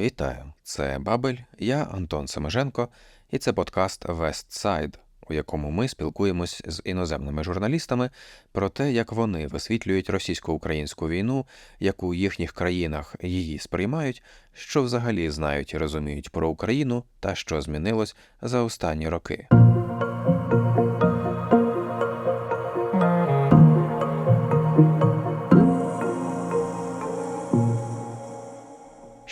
Вітаю, це Бабель, я Антон Семеженко, і це подкаст Вестсайд, у якому ми спілкуємось з іноземними журналістами про те, як вони висвітлюють російсько-українську війну, як у їхніх країнах її сприймають, що взагалі знають і розуміють про Україну та що змінилось за останні роки.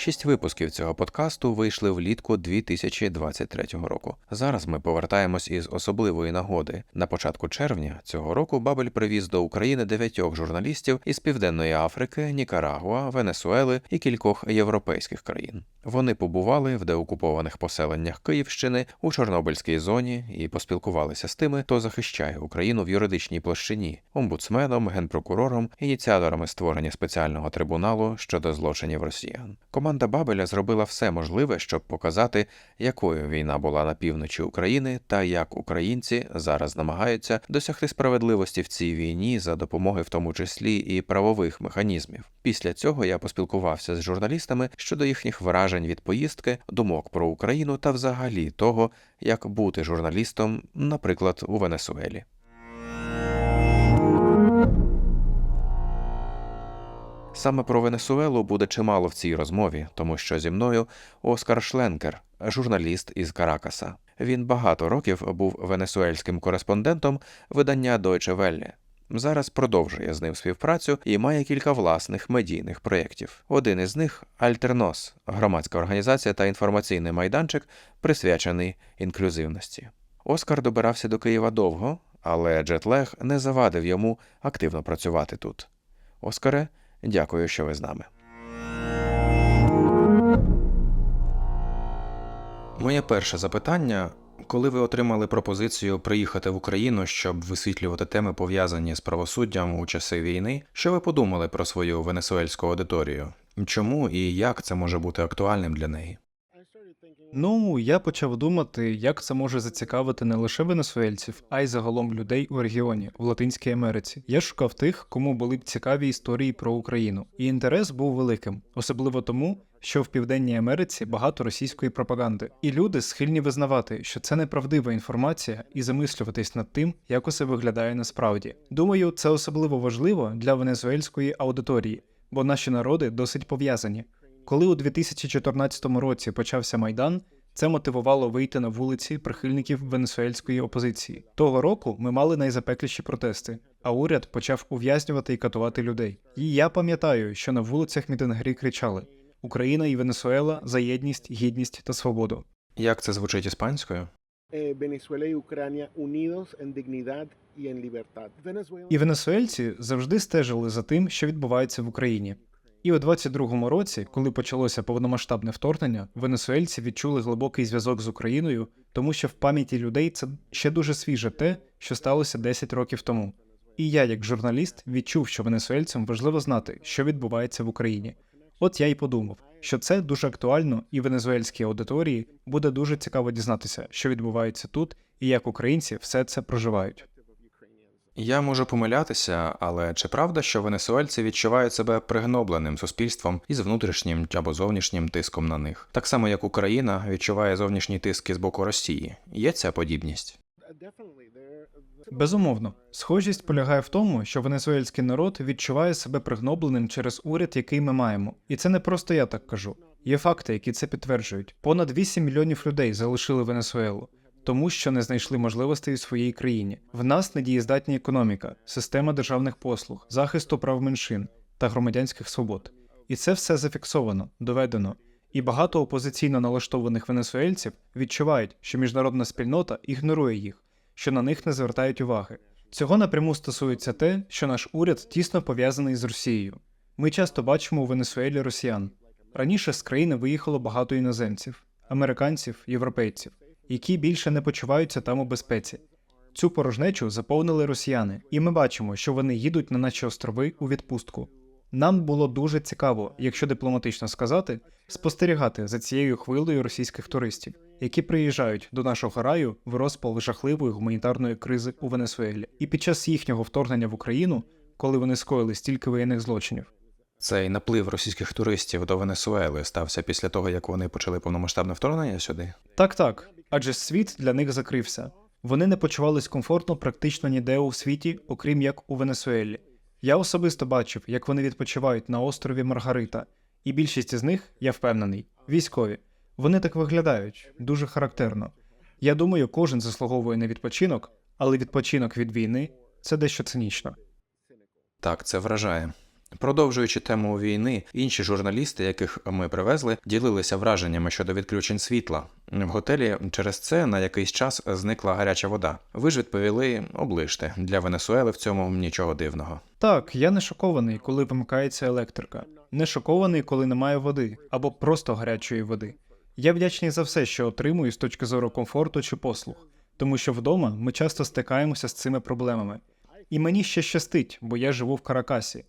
Шість випусків цього подкасту вийшли влітку 2023 року. Зараз ми повертаємось із особливої нагоди. На початку червня цього року Бабель привіз до України дев'ятьох журналістів із Південної Африки, Нікарагуа, Венесуели і кількох європейських країн. Вони побували в деокупованих поселеннях Київщини у Чорнобильській зоні і поспілкувалися з тими, хто захищає Україну в юридичній площині, омбудсменом, генпрокурором, ініціаторами створення спеціального трибуналу щодо злочинів росіян. Команда Бабеля зробила все можливе, щоб показати, якою війна була на півночі України та як українці зараз намагаються досягти справедливості в цій війні за допомогою в тому числі і правових механізмів. Після цього я поспілкувався з журналістами щодо їхніх вражень від поїздки, думок про Україну та взагалі того, як бути журналістом, наприклад, у Венесуелі. Саме про Венесуелу буде чимало в цій розмові, тому що зі мною Оскар Шленкер, журналіст із Каракаса. Він багато років був венесуельським кореспондентом видання Deutsche Welle. Зараз продовжує з ним співпрацю і має кілька власних медійних проєктів. Один із них Альтернос, громадська організація та інформаційний майданчик, присвячений інклюзивності. Оскар добирався до Києва довго, але джетлег не завадив йому активно працювати тут. Оскаре, дякую, що ви з нами. Моє перше запитання. Коли ви отримали пропозицію приїхати в Україну, щоб висвітлювати теми, пов'язані з правосуддям у часи війни, що ви подумали про свою венесуельську аудиторію? Чому і як це може бути актуальним для неї? Ну, я почав думати, як це може зацікавити не лише венесуельців, а й загалом людей у регіоні в Латинській Америці. Я шукав тих, кому були б цікаві історії про Україну, і інтерес був великим, особливо тому, що в Південній Америці багато російської пропаганди, і люди схильні визнавати, що це неправдива інформація, і замислюватись над тим, як усе виглядає насправді. Думаю, це особливо важливо для венесуельської аудиторії, бо наші народи досить пов'язані. Коли у 2014 році почався майдан, це мотивувало вийти на вулиці прихильників венесуельської опозиції. Того року ми мали найзапекліші протести, а уряд почав ув'язнювати і катувати людей. І я пам'ятаю, що на вулицях мітингарі кричали: Україна і Венесуела за єдність, гідність та свободу. Як це звучить іспанською? eh, Venezuela y Ucrania unidos en dignidad y en libertad. І венесуельці завжди стежили за тим, що відбувається в Україні. І у 22-му році, коли почалося повномасштабне вторгнення, венесуельці відчули глибокий зв'язок з Україною, тому що в пам'яті людей це ще дуже свіже те, що сталося 10 років тому. І я, як журналіст, відчув, що венесуельцям важливо знати, що відбувається в Україні. От я й подумав, що це дуже актуально, і венесуельській аудиторії буде дуже цікаво дізнатися, що відбувається тут, і як українці все це проживають. Я можу помилятися, але чи правда, що венесуельці відчувають себе пригнобленим суспільством із внутрішнім або зовнішнім тиском на них, так само як Україна відчуває зовнішні тиски з боку Росії? Є ця подібність? Безумовно, схожість полягає в тому, що венесуельський народ відчуває себе пригнобленим через уряд, який ми маємо. І це не просто я так кажу. Є факти, які це підтверджують. Понад 8 мільйонів людей залишили Венесуелу, тому що не знайшли можливостей у своїй країні. В нас недієздатна економіка, система державних послуг, захисту прав меншин та громадянських свобод. І це все зафіксовано, доведено. І багато опозиційно налаштованих венесуельців відчувають, що міжнародна спільнота ігнорує їх, що на них не звертають уваги. Цього напряму стосується те, що наш уряд тісно пов'язаний з Росією. Ми часто бачимо у Венесуелі росіян. Раніше з країни виїхало багато іноземців, американців, європейців, які більше не почуваються там у безпеці. Цю порожнечу заповнили росіяни, і ми бачимо, що вони їдуть на наші острови у відпустку. Нам було дуже цікаво, якщо дипломатично сказати, спостерігати за цією хвилею російських туристів, які приїжджають до нашого раю в розпал жахливої гуманітарної кризи у Венесуелі. І під час їхнього вторгнення в Україну, коли вони скоїли стільки воєнних злочинів, Цей наплив російських туристів до Венесуели стався після того, як вони почали повномасштабне вторгнення сюди. Так, так, адже світ для них закрився. Вони не почувались комфортно практично ніде у світі, окрім як у Венесуелі. Я особисто бачив, як вони відпочивають на острові Маргарита, і більшість із них, я впевнений, військові. Вони так виглядають дуже характерно. Я думаю, кожен заслуговує на відпочинок, але відпочинок від війни це дещо цинічно. Так, це вражає. Продовжуючи тему війни, інші журналісти, яких ми привезли, ділилися враженнями щодо відключень світла. В готелі через це на якийсь час зникла гаряча вода. Ви ж відповіли, оближте для Венесуели в цьому нічого дивного. Так, я не шокований, коли вимикається електрика, не шокований, коли немає води або просто гарячої води. Я вдячний за все, що отримую з точки зору комфорту чи послуг, тому що вдома ми часто стикаємося з цими проблемами. І мені ще щастить, бо я живу в Каракасі,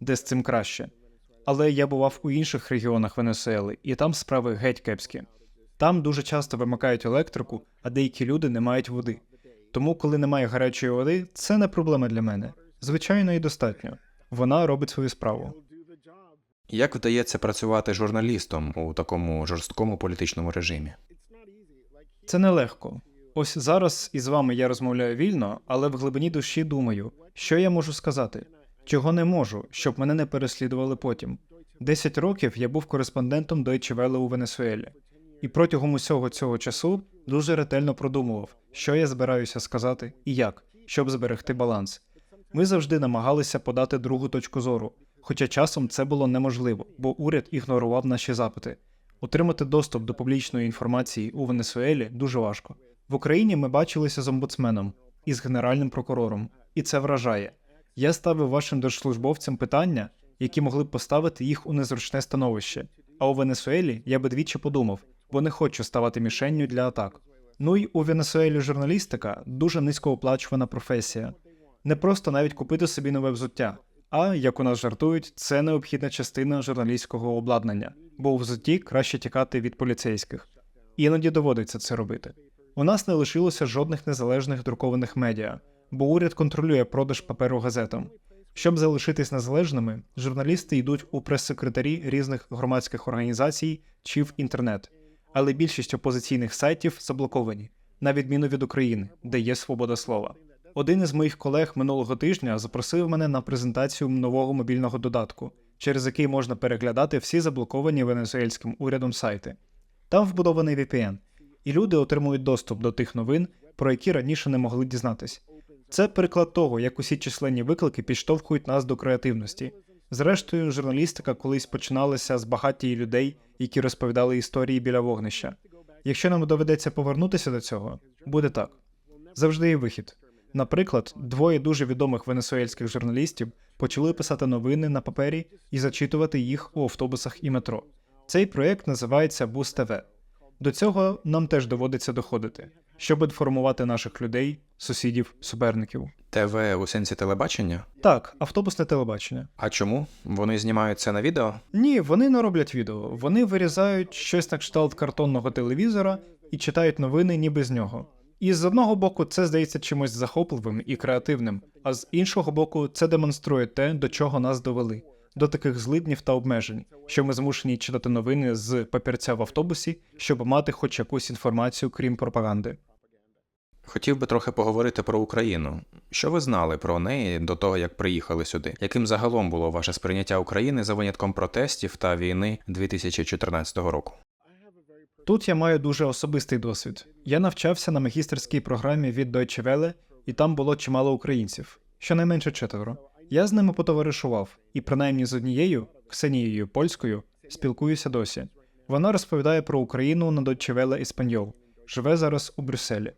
де з цим краще. Але я бував у інших регіонах Венесуели, і там справи геть кепські. Там дуже часто вимикають електрику, а деякі люди не мають води. Тому, коли немає гарячої води, це не проблема для мене. Звичайно, і достатньо. Вона робить свою справу. Як вдається працювати журналістом у такому жорсткому політичному режимі? Це нелегко. Ось зараз із вами я розмовляю вільно, але в глибині душі думаю, що я можу сказати, чого не можу, щоб мене не переслідували потім. Десять років я був кореспондентом Deutsche Welle у Венесуелі, і протягом усього цього часу дуже ретельно продумував, що я збираюся сказати і як, щоб зберегти баланс. Ми завжди намагалися подати другу точку зору, хоча часом це було неможливо, бо уряд ігнорував наші запити. Отримати доступ до публічної інформації у Венесуелі дуже важко. В Україні ми бачилися з омбудсменом і з генеральним прокурором, і це вражає. Я ставив вашим держслужбовцям питання, які могли б поставити їх у незручне становище. А у Венесуелі я би двічі подумав, бо не хочу ставати мішенню для атак. Ну й у Венесуелі журналістика дуже низькооплачувана професія. Не просто навіть купити собі нове взуття, а як у нас жартують, це необхідна частина журналістського обладнання, бо у взутті краще тікати від поліцейських. Іноді доводиться це робити. У нас не лишилося жодних незалежних друкованих медіа, бо уряд контролює продаж паперу газетам. Щоб залишитись незалежними, журналісти йдуть у прес-секретарі різних громадських організацій чи в інтернет. Але більшість опозиційних сайтів заблоковані, на відміну від України, де є свобода слова. Один із моїх колег минулого тижня запросив мене на презентацію нового мобільного додатку, через який можна переглядати всі заблоковані венесуельським урядом сайти. Там вбудований VPN, і люди отримують доступ до тих новин, про які раніше не могли дізнатись. Це приклад того, як усі численні виклики підштовхують нас до креативності. Зрештою, журналістика колись починалася з багатії людей, які розповідали історії біля вогнища. Якщо нам доведеться повернутися до цього, буде так. Завжди є вихід. Наприклад, двоє дуже відомих венесуельських журналістів почали писати новини на папері і зачитувати їх у автобусах і метро. Цей проєкт називається Буз ТВ. До цього нам теж доводиться доходити, щоб інформувати наших людей, сусідів, суперників. ТВ у сенсі телебачення? Так, автобусне телебачення. А чому? Вони знімають це на відео? Ні, вони не роблять відео. Вони вирізають щось на кшталт картонного телевізора і читають новини ніби з нього. І з одного боку, це здається чимось захопливим і креативним, а з іншого боку, це демонструє те, до чого нас довели, до таких злиднів та обмежень, що ми змушені читати новини з папірця в автобусі, щоб мати хоч якусь інформацію, крім пропаганди. Хотів би трохи поговорити про Україну. Що ви знали про неї до того, як приїхали сюди? Яким загалом було ваше сприйняття України за винятком протестів та війни 2014 року? Тут я маю дуже особистий досвід. Я навчався на магістерській програмі від Deutsche Welle, і там було чимало українців, щонайменше четверо. Я з ними потоваришував, і принаймні з однією, Ксенією Польською, спілкуюся досі. Вона розповідає про Україну на Deutsche Welle Іспаньол, живе зараз у Брюсселі.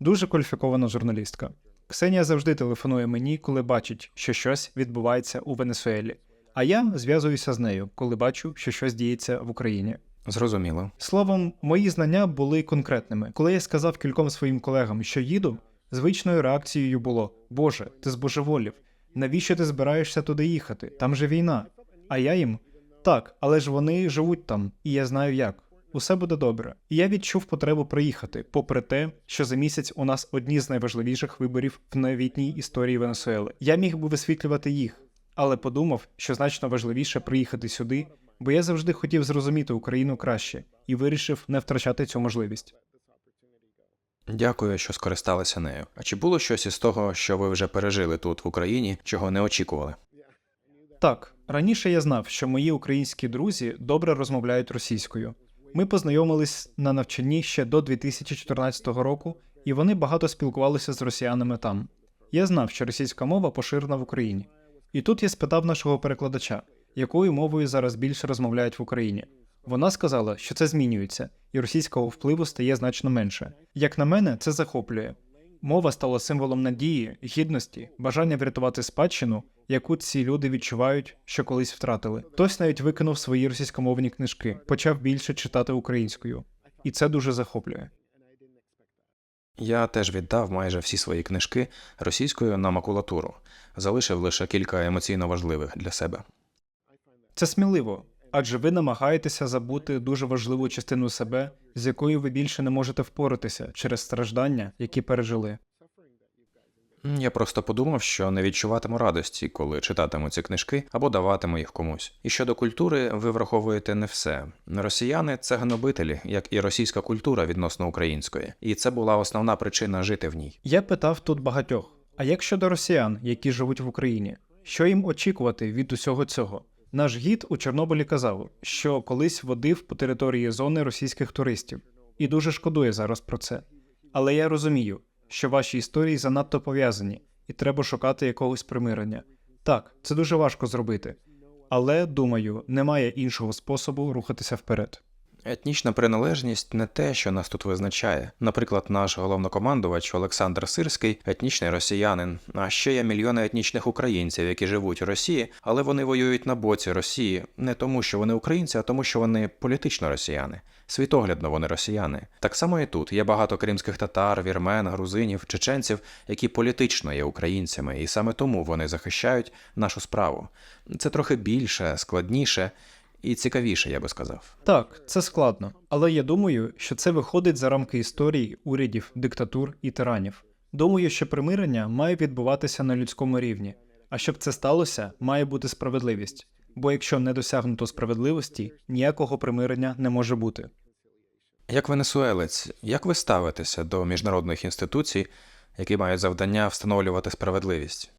Дуже кваліфікована журналістка. Ксенія завжди телефонує мені, коли бачить, що щось відбувається у Венесуелі. А я зв'язуюся з нею, коли бачу, що щось діється в Україні. Зрозуміло. Словом, мої знання були конкретними. Коли я сказав кільком своїм колегам, що їду, звичною реакцією було: Боже, ти збожеволів. Навіщо ти збираєшся туди їхати? Там же війна. А я їм так, але ж вони живуть там, і я знаю як. Усе буде добре. І я відчув потребу приїхати, попри те, що за місяць у нас одні з найважливіших виборів в новітній історії Венесуели. Я міг би висвітлювати їх, але подумав, що значно важливіше приїхати сюди, бо я завжди хотів зрозуміти Україну краще і вирішив не втрачати цю можливість. Дякую, що скористалися нею. А чи було щось із того, що ви вже пережили тут в Україні, чого не очікували? Так, раніше я знав, що мої українські друзі добре розмовляють російською. Ми познайомились на навчанні ще до 2014 року, і вони багато спілкувалися з росіянами там. Я знав, що російська мова поширена в Україні. І тут я спитав нашого перекладача, якою мовою зараз більше розмовляють в Україні. Вона сказала, що це змінюється, і російського впливу стає значно менше. Як на мене, це захоплює. Мова стала символом надії, гідності, бажання врятувати спадщину, яку ці люди відчувають, що колись втратили. Хтось навіть викинув свої російськомовні книжки, почав більше читати українською, і це дуже захоплює. Я теж віддав майже всі свої книжки російською на макулатуру, залишив лише кілька емоційно важливих для себе. Це сміливо, адже ви намагаєтеся забути дуже важливу частину себе, з якою ви більше не можете впоратися через страждання, які пережили. Я просто подумав, що не відчуватиму радості, коли читатиму ці книжки або даватиму їх комусь. І щодо культури, ви враховуєте не все. Росіяни це гнобителі, як і російська культура відносно української, і це була основна причина жити в ній. Я питав тут багатьох: а як щодо росіян, які живуть в Україні, що їм очікувати від усього цього? Наш гід у Чорнобилі казав, що колись водив по території зони російських туристів, і дуже шкодує зараз про це. Але я розумію, що ваші історії занадто пов'язані, і треба шукати якогось примирення. Так, це дуже важко зробити, але думаю, немає іншого способу рухатися вперед. Етнічна приналежність не те, що нас тут визначає. Наприклад, наш головнокомандувач Олександр Сирський етнічний росіянин. А ще є мільйони етнічних українців, які живуть у Росії, але вони воюють на боці Росії не тому, що вони українці, а тому, що вони політично росіяни. Світоглядно вони росіяни. Так само і тут є багато кримських татар, вірмен, грузинів, чеченців, які політично є українцями, і саме тому вони захищають нашу справу. Це трохи більше, складніше і цікавіше, я би сказав. Так, це складно, але я думаю, що це виходить за рамки історії, урядів, диктатур і тиранів. Думаю, що примирення має відбуватися на людському рівні, а щоб це сталося, має бути справедливість. Бо якщо не досягнуто справедливості, ніякого примирення не може бути. Як венесуелець, як ви ставитеся до міжнародних інституцій, які мають завдання встановлювати справедливість?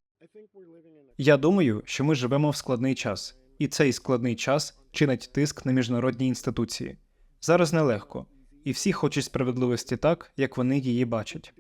Я думаю, що ми живемо в складний час, і цей складний час чинить тиск на міжнародні інституції. Зараз нелегко, і всі хочуть справедливості так, як вони її бачать.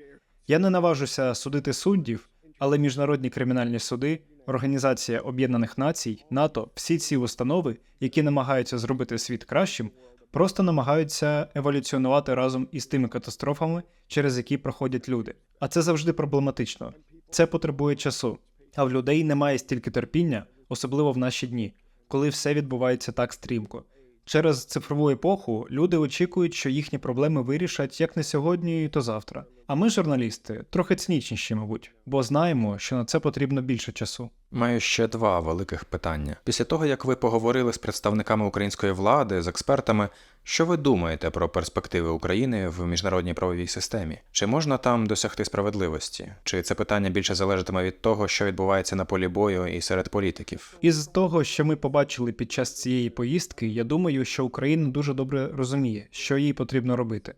Я не наважуся судити суддів, але міжнародні кримінальні суди, Організація Об'єднаних Націй, НАТО, всі ці установи, які намагаються зробити світ кращим, просто намагаються еволюціонувати разом із тими катастрофами, через які проходять люди. А це завжди проблематично. Це потребує часу. А в людей немає стільки терпіння, особливо в наші дні, коли все відбувається так стрімко. Через цифрову епоху люди очікують, що їхні проблеми вирішать як не сьогодні, то завтра. А ми, журналісти, трохи цинічніші, мабуть, бо знаємо, що на це потрібно більше часу. Маю ще два великих питання. Після того, як ви поговорили з представниками української влади, з експертами, що ви думаєте про перспективи України в міжнародній правовій системі? Чи можна там досягти справедливості? Чи це питання більше залежатиме від того, що відбувається на полі бою і серед політиків? Із того, що ми побачили під час цієї поїздки, я думаю, що Україна дуже добре розуміє, що їй потрібно робити,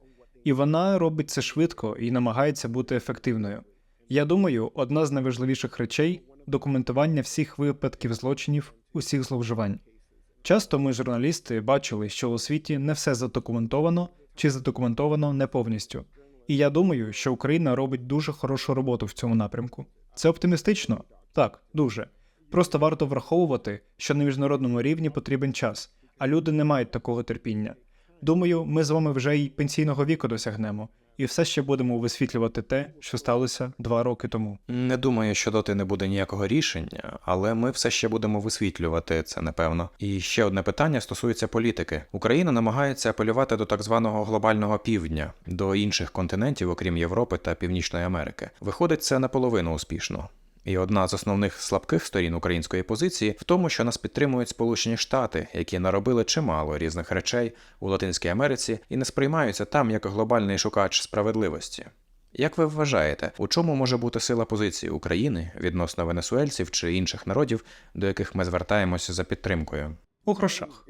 і вона робить це швидко і намагається бути ефективною. Я думаю, одна з найважливіших речей документування всіх випадків злочинів, усіх зловживань. Часто ми, журналісти, бачили, що у світі не все задокументовано чи задокументовано не повністю. І я думаю, що Україна робить дуже хорошу роботу в цьому напрямку. Це оптимістично? Так, дуже. Просто варто враховувати, що на міжнародному рівні потрібен час, а люди не мають такого терпіння. Думаю, ми з вами вже й пенсійного віку досягнемо, і все ще будемо висвітлювати те, що сталося два роки тому. Не думаю, що доти не буде ніякого рішення, але ми все ще будемо висвітлювати це, напевно. І ще одне питання стосується політики. Україна намагається апелювати до так званого глобального півдня, до інших континентів, окрім Європи та Північної Америки. Виходить, це наполовину успішно. І одна з основних слабких сторін української позиції в тому, що нас підтримують Сполучені Штати, які наробили чимало різних речей у Латинській Америці і не сприймаються там як глобальний шукач справедливості. Як ви вважаєте, у чому може бути сила позиції України відносно венесуельців чи інших народів, до яких ми звертаємося за підтримкою? У грошах.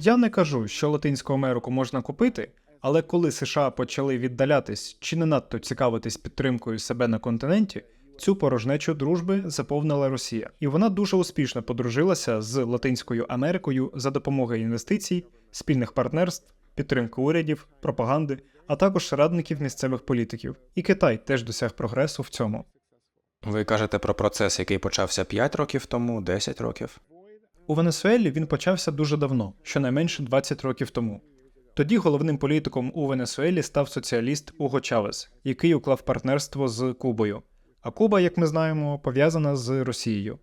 Я не кажу, що Латинську Америку можна купити, але коли США почали віддалятись чи не надто цікавитись підтримкою себе на континенті, цю порожнечу дружби заповнила Росія, і вона дуже успішно подружилася з Латинською Америкою за допомогою інвестицій, спільних партнерств, підтримки урядів, пропаганди, а також радників місцевих політиків. І Китай теж досяг прогресу в цьому. Ви кажете про процес, який почався 5 років тому, 10 років? У Венесуелі він почався дуже давно, щонайменше 20 років тому. Тоді головним політиком у Венесуелі став соціаліст Уго Чавес, який уклав партнерство з Кубою. А Куба, як ми знаємо, пов'язана з Росією,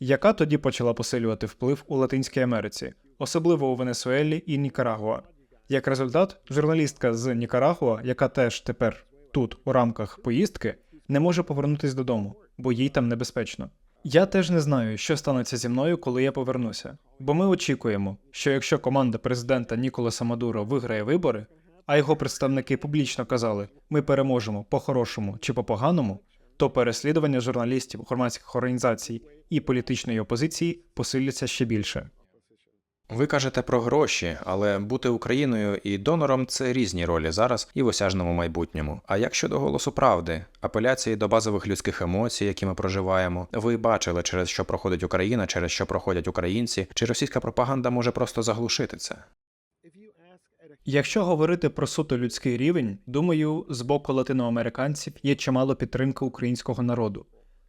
яка тоді почала посилювати вплив у Латинській Америці, особливо у Венесуелі і Нікарагуа. Як результат, журналістка з Нікарагуа, яка теж тепер тут, у рамках поїздки, не може повернутись додому, бо їй там небезпечно. Я теж не знаю, що станеться зі мною, коли я повернуся. Бо ми очікуємо, що якщо команда президента Ніколаса Мадуро виграє вибори, а його представники публічно казали, ми переможемо по-хорошому чи по-поганому, то переслідування журналістів, громадських організацій і політичної опозиції посиляться ще більше. Ви кажете про гроші, але бути Україною і донором це різні ролі зараз і в осяжному майбутньому. А як щодо голосу правди, апеляції до базових людських емоцій, які ми проживаємо, ви бачили, через що проходить Україна, через що проходять українці, чи російська пропаганда може просто заглушити це? Якщо говорити про суто людський рівень, думаю, з боку латиноамериканців є чимало підтримки українського народу.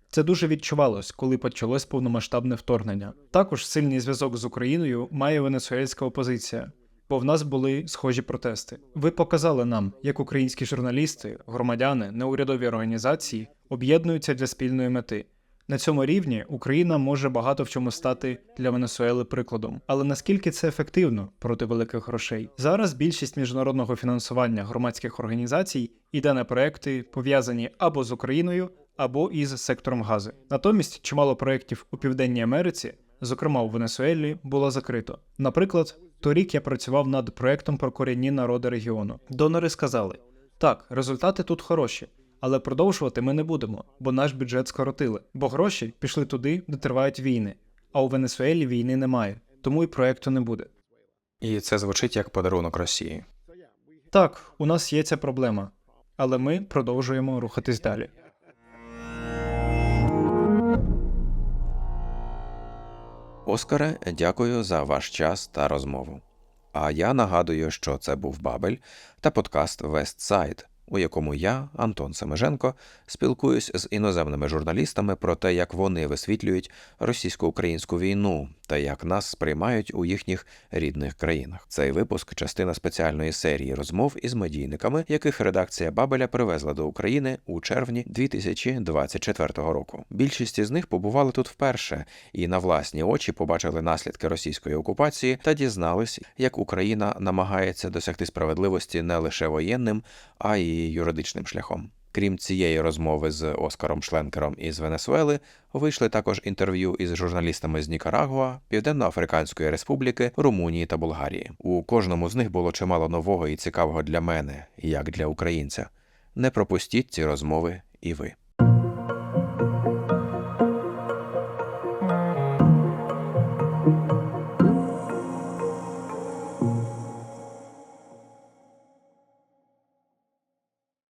Це дуже відчувалось, коли почалось повномасштабне вторгнення. Також сильний зв'язок з Україною має венесуельська опозиція, бо в нас були схожі протести. Ви показали нам, як українські журналісти, громадяни, неурядові організації об'єднуються для спільної мети. На цьому рівні Україна може багато в чому стати для Венесуели прикладом. Але наскільки це ефективно проти великих грошей? Зараз більшість міжнародного фінансування громадських організацій іде на проекти, пов'язані або з Україною, або із сектором газу. Натомість чимало проєктів у Південній Америці, зокрема у Венесуелі, було закрито. Наприклад, торік я працював над проектом про корінні народи регіону. Донори сказали: так, результати тут хороші. Але продовжувати ми не будемо, бо наш бюджет скоротили. Бо гроші пішли туди, де тривають війни. А у Венесуелі війни немає, тому і проекту не буде. І це звучить як подарунок Росії. Так, у нас є ця проблема, але ми продовжуємо рухатись далі. Оскаре, дякую за ваш час та розмову. А я нагадую, що це був Бабель та подкаст Вестсайд, у якому я, Антон Семеженко, спілкуюсь з іноземними журналістами про те, як вони висвітлюють російсько-українську війну та як нас сприймають у їхніх рідних країнах. Цей випуск частина спеціальної серії розмов із медійниками, яких редакція Бабеля привезла до України у червні 2024 року. Більшість із них побували тут вперше і на власні очі побачили наслідки російської окупації та дізнались, як Україна намагається досягти справедливості не лише воєнним, а й юридичним шляхом. Крім цієї розмови з Оскаром Шленкером із Венесуели, вийшли також інтерв'ю із журналістами з Нікарагуа, Південно-Африканської Республіки, Румунії та Болгарії. У кожному з них було чимало нового і цікавого для мене, як для українця. Не пропустіть ці розмови і ви.